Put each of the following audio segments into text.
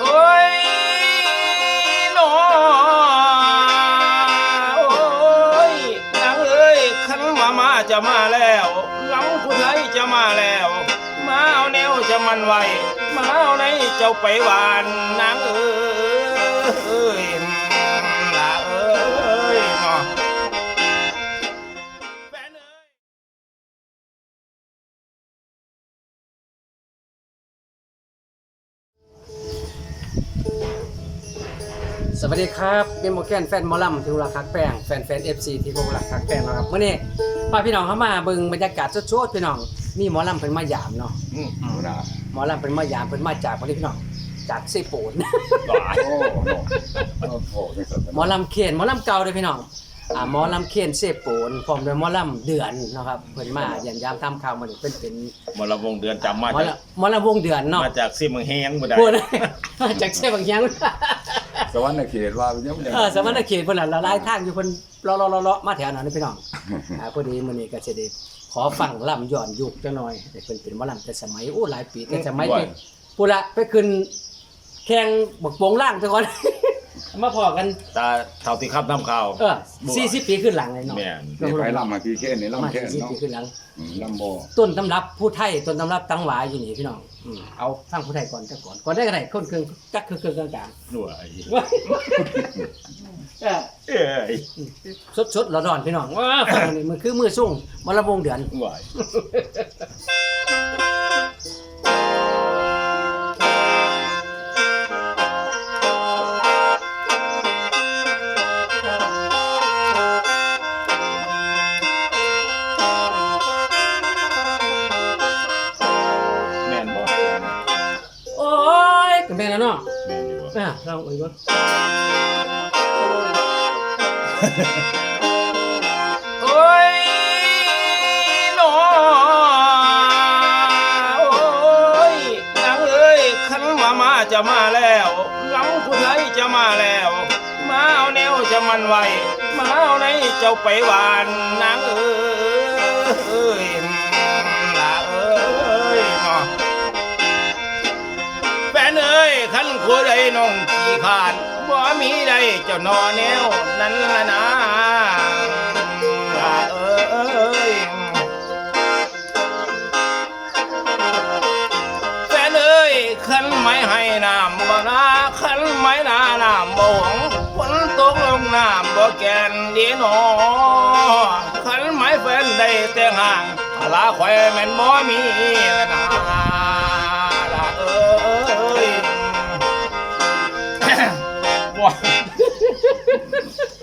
โอ้ยหนอโอ้ยนางเอ้ยขันมามาจะมาแล้วหลังผู้ไทยจะมาแล้ว มาเอาแนวจะมันไวมาเอาในเจ้าไปหวานนางเอ้ วัสดีครับเป็นโมแกนแฟนหมอลำที่รักคักแป้งแฟนแฟนเอฟซีที่พวกรักคักแป้งนะครับเมื่อนี้พาพี่น้องเข้ามาเบิ่งบรรยากาศสดๆพี่น้องมีหมอลำเพิ่นมายามเนาะอืมนะหมอลำเพิ่นมายามเพิ่นมาจากประเทศพี่น้องจากเซโปนบายโอ้โหโอ้โหนี่สุดหมอลำเคนหมอลำเก่าเลยพี่น้องอ่าหมอลำเคนเซโปนพร้อมด้วยหมอลำเดือนนะครับเพิ่นมาเยี่ยมยามทำข่าวมื้อนี้เพิ่นเป็นหมอลำวงเดือนจำมาหมอจากลำหมอลำวงเดือนเนาะมาจากซิมงแฮงบ่ได้พูดมาจากเซบางยัง สวรรค์เขตว่ายังยังเออสมณเขตเพิ่นน่ะละลายทางอยู่เพิ่นเลาะๆๆๆมาแถวนั้นนี่พี่น้องอ่าพอดีมื้อนี้ก็สิได้ขอฟังล่ำย้อนยุคจังหน่อยแต่เพิ่นเป็นหมอลำแต่สมัยโอ้หลายปีแต่สมัยที่ปุระไปขึ้นแข่งบักโปงล่างทุกคน มาพอกันตาเท่าที่ครับน้ำข่าว เออ40ปีขึ้นหลังเลยเนาะแม่นนี่ไปลำมากี่แค่นี่มาลำแค่40เนาะปีขึ้นหลัง อืมลำโบต้นตำรับผู้ไทยต้นตำรับตังหวายอยู่นี่พี่น้องอืมเอาฟังผู้ไทยก่อนจักก่อนก่อนได้ก็ได้คนเครื่องจักคือเครื่องกลางหน่วยๆเออเอ้ยสดๆร้อนๆพี่น้องว้าฟังนี่มันคือมือสุ่งมรวงเดือนหน่วย อะเราไปก่อนโอ้ยหนอโอ้ยนางเอ้ยขันมามาจะมาแล้วหลังผู้ไทยจะมาแล้ว มาเอาแนวจะมันไวมาเอาในเจ้าไปหวานนางเอ้ อ้ยขัวใดน้องขี้ขานบ่มีใดเจ้านอแนวนั้นละนะเอ้ยแฟนเอ้ยขันไม่ให้น้ำบ่นาขันไม่นาน้ำบ่หวงฝนตกลงน้ำบ่แกนดีหนอขันไม่แฟนได้แต่ห่างลาควายแม่นบ่มีละนา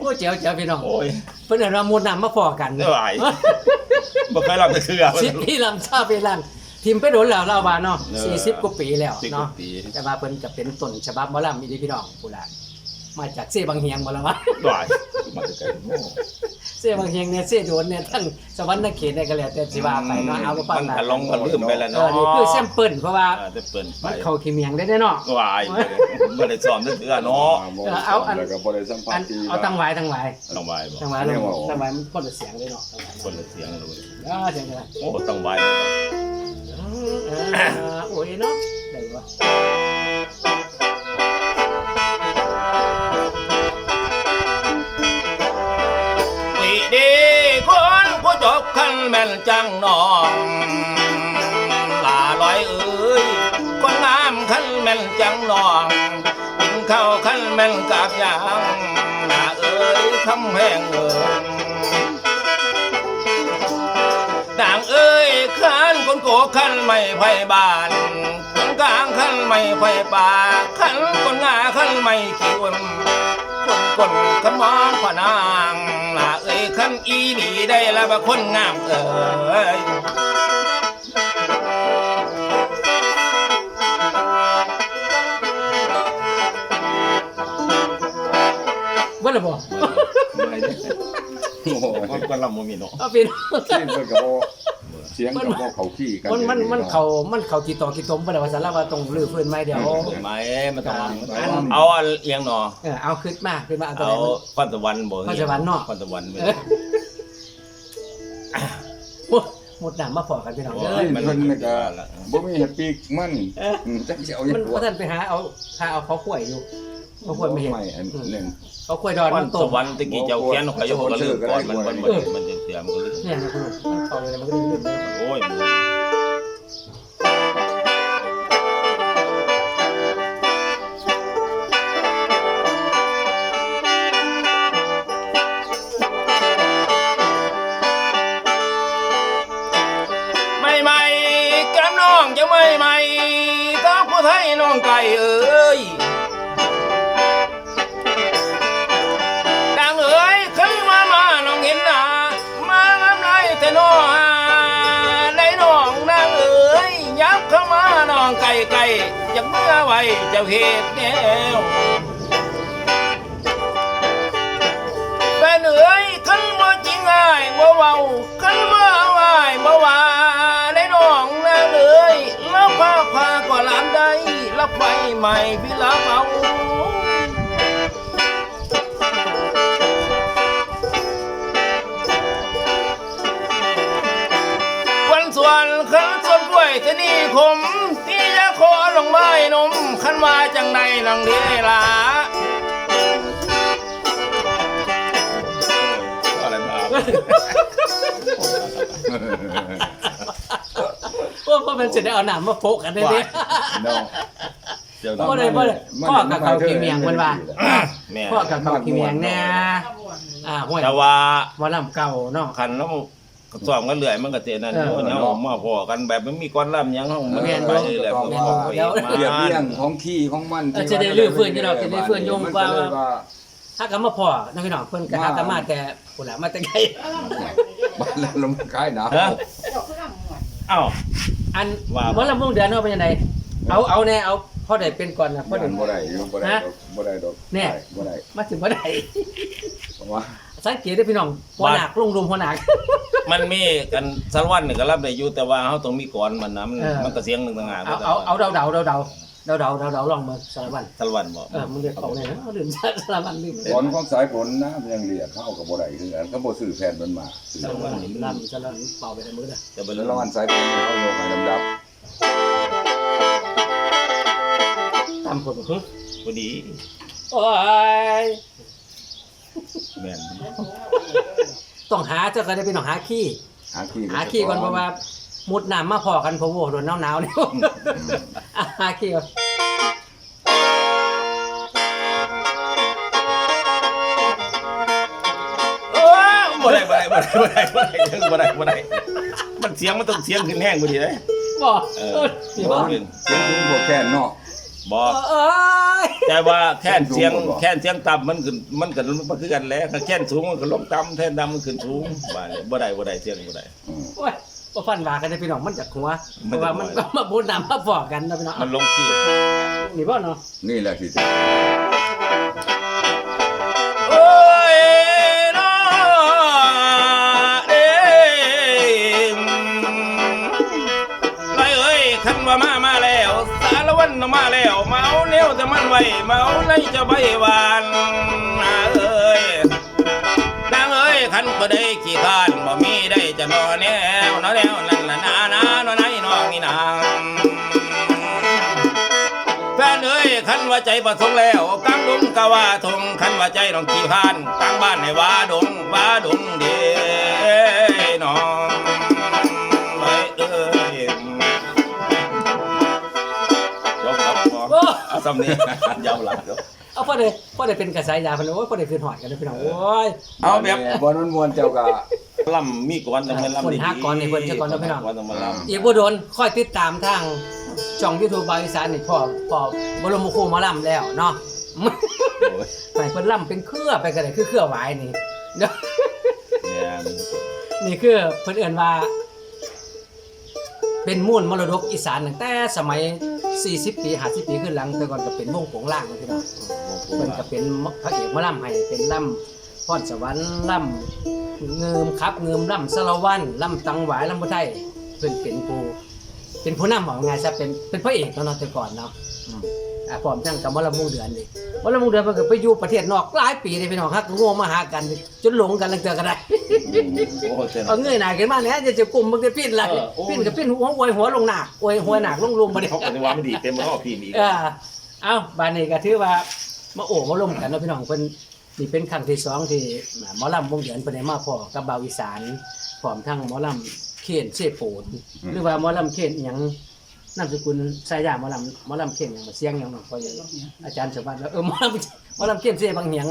โอ้เจ๋วเจ๋วพี่น้องโอ้ยเพิ่นเอามวลน้ำมาพอกันเหนื่อยบ่เคยรับจะคือสิบปีลำชาไปลังทีมไปโดนแล้วเราว่าเนาะเออ สี่สิบกว่าปีแล้วสิบกว่าเนาะปีแต่ว่าเพิ่นก็เป็นต้นฉบับหมอลำอีหลีพี่น้องพูดละมาจากเสบางเฮียงบ่ละวะบ่าย มาแต่ไกลโอ้เสบางเฮียงเนี่ยเสโดนเนี่ยทั้งสวรรค์เขตเนี่ยก็แล้วแต่สิว่าไปเนาะเอาก็ปั้มันนมาก็ลงก็ลืมไปแล้วเอเนาะอนี่คือแซมเปิลเพราะว่าอ่าจะเปิ่นไปมันเข้าขี้เมียงได้แน่เนาะ วายบ่ได้สอนนึกเถือเนาะเออเอาอัน แล้วก็บริสัมพัอันนธ์ที่เอาตังหวายตังหวายต้องวายบ่ตังหวายลงเรียกว่าตังหวายมันคนละเสียงเลยเนาะตังหวายคนละเสียงเลยอ่าเสียงอะไรโอ้ต้องวายเออโอ้ยเนาะได้บ่ จบขันแม่นจังน้องลาลอยเอ้ยคนงามขันแม่นจังน้องกินข้าวขันแม่นกาบยางลาเอ้ยคำแห้งเอิงนางเอ้ยขันคนโกขันไม่ไพ่บานคนกลางขันไม่ไพ่ป่าขันคนงาขันไม่ขี้วนคนคนขันมองพนาง ล่ะเอ้ยขันอีหลีได้ละบะคนงามเอ้ยเบิ่ละบ่ไม่ได้โอ้โหคนคนลำบ่มีเนาะเอาเป็น ที่มันกับเสียงกับพวกเขาขี้กันมันมันมันเขามันเขากี่ต่อกี่ตมบ่ได้ว่าสารว่าต้องลื้อฟื้นใหม่เดี๋ยวไหมมันต้องอันเอาอันเอียงหนอเออเอาขึ้นมาขึ้นมาเอาตัวเอาไหนมันควันตะวันบ่ควันตะวันเนาะควันตะวันไม่เออโอ้หมดน้ำมาพอกันพี่น้องโอ้เด้ยอมันเพิ่นนี่ก็บ่มีเฮ็ดปีกมันอืมจักสิเอาหยัมังนตัวบ่ทันไปหาเอาหาเอาเขาข่วยอยู่ เขาข่วยไม่เห็นไม่อันหนึ่งเขาข่วยดอนวัมันนสต้มวรรค์ตะกี้เจ้าเขียนเขาอยู่ก็ลืมก่อนมันมันมันมันจะเสียมันก็ลืมเนี่ยนะคุณมันเอาเลยมันก็เลยลืมโอ้ยไม่ไม่แก้มน้องจะไม่ไม่ต้องผู้ไทยน้องไก่เอ้ย น้องไก่ไก่จะเมื่อไว้เจะเหตุแนวแฟนเอ๋ยขันบ่จริงอ้ายบ่เว้าขันบ่าอ้ายบ่ว่าได้น้องนะเอ๋ยแล้วพาพาก็หลานได้รับไฟใหม่พี่ลาเอาวันส่วนขันส่วน กล้วยที่นี่ขมที่จะขอลงไม้นมขันว่าจังใดนังเดียล่ะอะไรมาพวกพวกมันจะได้เอาน้ำมาโปะกันได้ดิเนาะเจ้าบ่ได้บ่ได้พ่อกับเขาขี้เมียงมันว่าแม่พ่อกับเขาขี้เมียงแน่อ่าห้วยแต่ว่าหมอลำเก่าเนาะขันแล้ว ก็ซ้อมกันเรื่อยมันก็เจนั่นเอออยู่เนี่ยเอามาพอกันแบบมันมีก้อนล่ำหยังห้องมันแม่นไปเลยแหละบ่มันบอกไปเดี๋ยวเรียบมาเรียงของขี้ของมันเออจะได้ลื้อฟื้นอยู่ดอกจะได้ฟื้นยงว่ามันเลยว่า ถ้ากันมาพ่อน้องพี่น้องเพิ่นก็หากันมาแต่พุ่นล่ะมาแต่ไกลบ้านแล้วลมคายหนาวฮะเอ้าอันว่าหมอลำวงเดือนเนาะเป็นยังไงเอาเอาแน่เอาพ่อได้เป็นก่อนนะพ่อบ่ได้ได้บ่ได้อยู่บ่ได้ฮะดอกบ่ได้ดอกเนี่ยบ่ได้มาถึงบ่ได้เพราะว่า สังเกตได้อพี่น้องหัวหนักลงรุมหัวหนัก มันมีกันสารวัตรนี่ก็รับได้อยู่แต่ว่าเขาต้องมีก่อนมันนะมันเออ มันก็เสียงหนึ่งต่างหากเอาเอาเอาเดาเดาเดาเดาเดาเดาเดาเดาลองมาสารวัตรสารวัตรบอกเออมึงเรียกเขาเลยนะเอาลืมสารวัตรลืมฝนของสายฝนนะมันยังเรียกเข้ากับบ่ได้คือกันเขาบ่ซื้อแผ่นมันมาซื้อสารวัตรลำสารวัตรเป่าไปในมือเด้อจะไปแล้วเรื่องรางวัลสายฝนเขาโยกให้ลำดับตามคนหึ พอดี โอ้ย แม่นต้องหาเจ้าก็ได้พี่น้องหาขี้ หาขี้หาขี้ก่อนเพราะว่ามุดน้ำมาพอกันเพราะว่าโดนหนาวๆนี่อะหาขี้ก่อนเออบ่ได้บ่ได้บ่ได้บ่ได้บ่ได้เรื่องบ่ได้บ่ได้มันเสียงมันต้องเสียงขึ้นแห้งกว่านี้เลยบ่เอเอออนี่บ่บ่ขึ้นเสียงสูงบ่แค่นเนาะบอกเอ้ย แต่ว่าแค่นเสียงสูงบ่แค่นเสียงต่ำมันขึ้นมันก็มันคือกันแหล้วแค่นสูงมันก็ลงต่ำแค่นต่ำมันขึ้นสูงบ่าเลยบ่ได้บ่ได้เสียงบ่ได้อืมโอ้ยบ่ฟันว่ากันได้พี่น้องมันจากหัวเพมันราะจากว่ามันหัว ก็มาพูดน้ำมาฟอกกันนะพี่น้องมันลงที่นี่บ่เนาะ นี่แหละที่ แล้วเมาเนี้ยวแต่มันไว้เมาในจะใบหวานเอ้ยนางเอ้ยคันบ่ได้ขี้ข้านบ่มีได้จะนอนแนวนอแนวนั่นน่ะนานานอไหนน้องนี่นางแฟนเอ้ยคันว่าใจประสงค์แล้วกลางดงกะว่าทงคันว่าใจน้องขี้พานกลางบ้านให้ว่าดง โอ้เอาสำเนียงยาวหลังครับเอาพอได้พอได้เป็นกระสายยาเพิ่นโอ้ยพอได้คืนหอดกันเด้อพี่น้องโอ้ย เอาแบบบ่นมวนๆเจ้าก็ล่ำมีก่อนต้องเป็นล่ำคนดีหาก่อนนี่เพิ่นจะก่อนเนาะพี่น้องก่อนต้องมาล่ำอีกบ่โดนค่อยติดตามทางช่อง YouTube บางอีสานนี่พ่อพ่อบรมครูหมาล่ำแล้วเนาะโอ้ยไปเพิ่นล่ำเป็นเครือไปกันเลยคือเครือหวายนี่เด้อเนี่ยนี่คือเพิ่นเอื่นว่า เป็นมูลมรดกอีสานตั้งแต่สมัย 40ปี50ปีขึ้นหลังแต่ก่อนก็เป็นวงโปงล่างนะพี่น้องเพิ่นก็เป็นพระเอกหมาล่ำให้เป็นล่ำพรสวรรค์ล่ำเงิมครับเงิมล่ำสารวันล่ำตังหวายล่ำบ่ไทยเพิ่นเป็นผู้เป็นผู้นำบอกไงซะเป็นเป็นพระเอกเนาะเนาะแต่ก่อนเนาะอืมอ่าพร้อมทั้งกับมรดกเดือนนี่ วันละมุงเดือนมันก็ไปอยู่ประเทศนอกหลายปีเลยพี่น้องฮักง่วงมาหากัน จนหลงกันลังเจอกันได้โอ้เจ้าเอาเงยหน้าขึ้นมาเนี่ยจะจะกลุ่มมันจะปิ้นอะไรเออโอ้ปิ้นก็ปิ้นหัวอวยหัวลงหน้าอวยหัวหนักลงลุมบ่ได้เขาก็จะว่ามันดีเต็มมันก็พิมพ์อีกเออเอาบานนี้ก็ถือว่ามาโอ้มาลมกันเนาะพี่น้องเพิ่นนี่เป็นครั้งที่สองที่หมอลำวงเดือนเพิ่นได้มาพอกับบ่าวอีสานพร้อมทั้งหมอลำเคนเชฟโปนหรือว่าหมอลำเคนอิหยัง นามสกุลสายยาหมอลำหมอลำเคนหยังบ่เสียงหยังเนาะพออย่างอาจารย์สมบัติแล้วเออหมอลำหมอลำเคนเชฟบางเหียง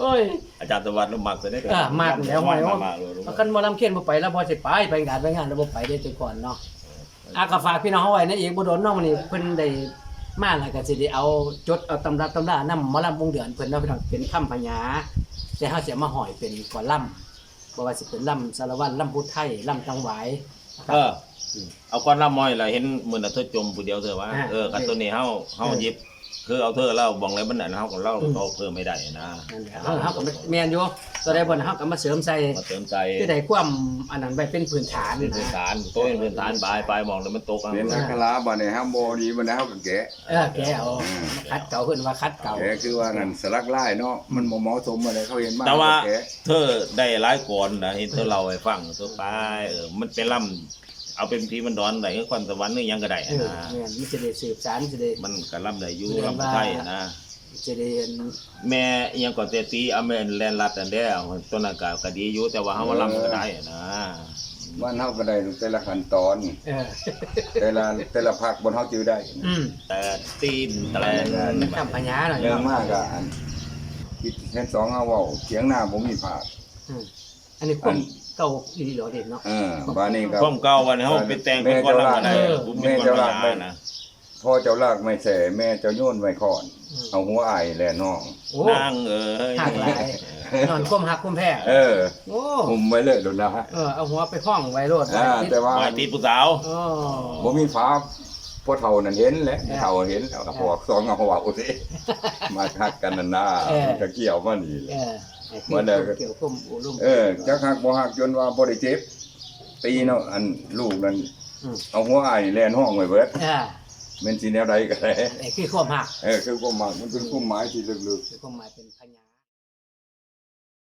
โอ้ยอาจารย์ตะวันเรามักจะได้อะมากแล้วหอยมาว่ามาเลยเอากันหมอลำเคนบ่ไปแล้วบ่สิไปไปงานไปงานแล้วบ่ไปได้แต่ก่อนเนาะอากาฝากพี่น้องเอาไว้ในะอีกบ่โดนน้องมันนี่เพิ่นได้มาแล้วก็สิได้เอาจดเอาตำรับตำรานำหมอลำวงเดือนเพิ่นเนาะพี่น้องเป็นคำพญาแต่เฮาสิเอามาห้อยเป็นก่อนลำบ่ว่าสิเป็นลำสารวัตรลำพุทธไทยลำตังหวาย เออ เอาก้อนน้ำมอยล่ะเห็นมือน่ะเธอจมผู้เดียวเธอว่าอ่าเออกับตัวนี้เฮาเฮาหยิบ คือเอาเธอเล่าบองเลยมันอันเฮาของเราเราเพิ่มไม่ได้นะนั่นแหละเฮาเฮาก็แม่นอยู่ตัวใดบ่นเฮาก็มาเสริมใส่มาเติมใจคือได้ความอันนั้นไว้เป็นพื้นฐานเป็นพื้นฐานโตเป็นพื้นฐานปลายปลายมองแล้วมันตกอะเป็นอัคราบัดนี้ห้ามบ่ดีบัดนี้เฮาก็แกะเออแกเอาคัดเก่าขึ้นว่าคัดเก่าแกะคือว่านั่นสลักลายเนาะมันบ่เหมาะสมอะไรเขาเห็นมาแต่ว่าแกะเธอได้หลายก่อนนะเห็นเธอเล่าให้ฟังตัวไปเออมันเป็นล่ำ เอาเป็นพีมันดอนได้ก็ควันสวรรค์นึงยังก็ได้เออนะแม่นมันจะได้สืบสารจะได้มันก็ล่ำได้อยู่ล่ำไทยนะ จะได้แม่อิหยังก่อนแต่ตีอเมนแลนด์รัดอันเดียวตัวนั้นก็ก็ดีอยู่แต่ว่าเฮาว่าล่ำก็ได้นะบ้านเฮาก็ได้แต่ละขั้นตอน เออแต่ละแต่ละภาคบนเฮาจื้อได้อืมแต่ตีนแต่มันคำพญาหน่อยเรื่องมากอะอันคิดแค่สองเอาเว้าเสียงหน้าบ่มีภาค อืมอันนี้ความ เก่าอีหลีเหรอเด็ดเนาะ เออบ้านนี้ก็ความเก่าวันนี้เฮาไปแต่งเป็นก้อนล่ำก็ได้เออผมเป็นก้อนล่ำนะพ่อเจ้าลากไม่แส่แม่เจ้าโยนไว้ก่อนเอาหัวอายแลน้อง โอ้นางเอ้ยหักหลายนอนก้มหักก้มแพ้เออโอ้คุมไว้เลยโดนนะเออเอาหัวไปห้องไว้โลดอ่าไว้ติดแต่ว่าหมายตีผู้สาวโอ้บ่มีฟ้าพ่อเฒ่านั่นเห็นแหละเฒ่าเห็นแล้วก็พวกสองเอาหัวเอาสิมาทักกันนั่นน่ะมันก็เกี่ยวมานี่แหเอละอ ไอ้มาแล้วก็เกี่ยวก้มอุลุ่มเออจักหักบ่หักจนว่าบ่ได้เจ็บ ตีเนาะอันลูกนั่นเอาหัวอายแล่นห้องไว้เบิดอ่าม่นสิแนวใดก็ได้ไอ้คือความหักเออคือความหักมันเป็นความหมายที่ลึกๆคือความหมายเป็นพญา